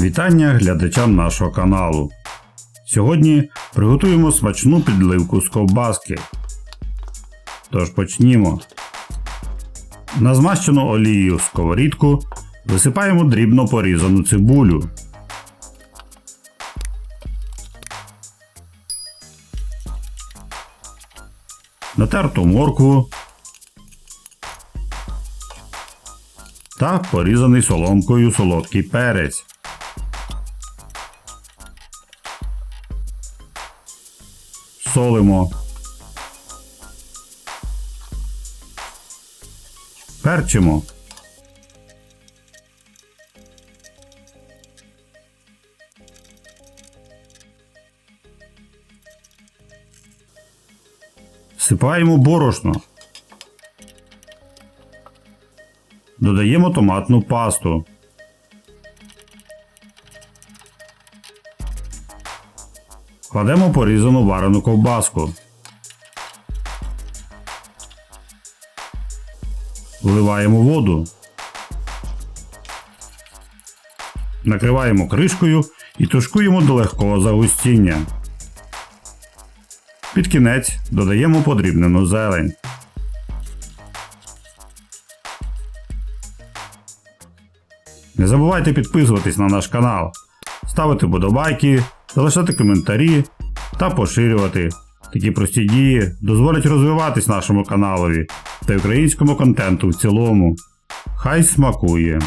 Вітання глядачам нашого каналу. Сьогодні приготуємо смачну підливку з ковбаски. Тож почнімо. На змащену олією сковорідку висипаємо дрібно порізану цибулю. Натерту моркву та порізаний соломкою солодкий перець. Солимо. Перчимо. Сипаємо борошно. Додаємо томатну пасту. Кладемо порізану варену ковбаску. Вливаємо воду. Накриваємо кришкою і тушкуємо до легкого загустіння. Під кінець додаємо подрібнену зелень. Не забувайте підписуватись на наш канал, ставити подобайки, залишати коментарі та поширювати. Такі прості дії дозволять розвиватись нашому каналові та українському контенту в цілому. Хай смакує!